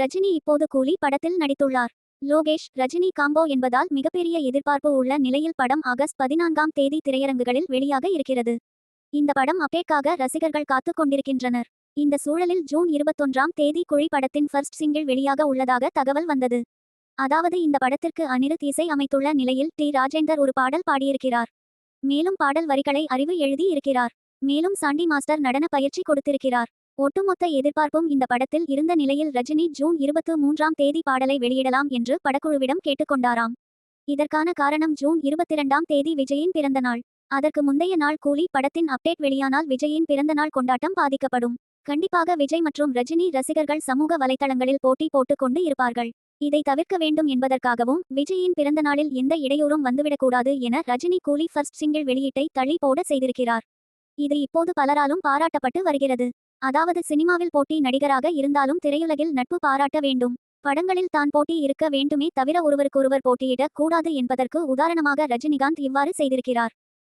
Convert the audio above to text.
ரஜினி இப்போது கூலி படத்தில் நடித்துள்ளார். லோகேஷ் ரஜினி காம்போ என்பதால் மிகப்பெரிய எதிர்பார்ப்பு உள்ள நிலையில் படம் ஆகஸ்ட் பதினான்காம் தேதி திரையரங்குகளில் வெளியாக இருக்கிறது. இந்த படம் அப்டேட்காக ரசிகர்கள் காத்துக் கொண்டிருக்கின்றனர். இந்த சூழலில் ஜூன் இருபத்தொன்றாம் தேதி குழி படத்தின் ஃபர்ஸ்ட் சிங்கிள் வெளியாக உள்ளதாக தகவல் வந்தது. அதாவது இந்த படத்திற்கு அனிருத் இசை அமைத்துள்ள நிலையில் டி. ராஜேந்தர் ஒரு பாடல் பாடியிருக்கிறார். மேலும் பாடல் வரிகளை அறிவு எழுதி இருக்கிறார். மேலும் சாண்டி மாஸ்டர் நடன பயிற்சி கொடுத்திருக்கிறார். ஒட்டுமொத்த எதிர்பார்ப்பும் இந்த படத்தில் இருந்த நிலையில் ரஜினி ஜூன் இருபத்து மூன்றாம் தேதி பாடலை வெளியிடலாம் என்று படக்குழுவிடம் கேட்டுக்கொண்டாராம். இதற்கான காரணம் ஜூன் இருபத்திரண்டாம் தேதி விஜயின் பிறந்த நாள் அதற்கு முந்தைய நாள் கூலி படத்தின் அப்டேட் வெளியானால் விஜயின் பிறந்த நாள் கொண்டாட்டம் பாதிக்கப்படும். கண்டிப்பாக விஜய் மற்றும் ரஜினி ரசிகர்கள் சமூக வலைதளங்களில் போட்டி போட்டுக்கொண்டு இருப்பார்கள். இதை தவிர்க்க வேண்டும் என்பதற்காகவும் விஜயின் பிறந்த நாளில் எந்த இடையூறும் வந்துவிடக்கூடாது என ரஜினி கூலி ஃபர்ஸ்ட் சிங்கிள் வெளியீட்டை தள்ளி போட செய்திருக்கிறார். இது இப்போது பலராலும் பாராட்டப்பட்டு வருகிறது. அதாவது சினிமாவில் போட்டி நடிகராக இருந்தாலும் திரையுலகில் நட்பு பாராட்ட வேண்டும். படங்களில் தான் போட்டி இருக்க வேண்டுமே தவிர ஒருவருக்கொருவர் போட்டியிடக் கூடாது என்பதற்கு உதாரணமாக ரஜினிகாந்த் இவ்வாறு செய்திருக்கிறார்.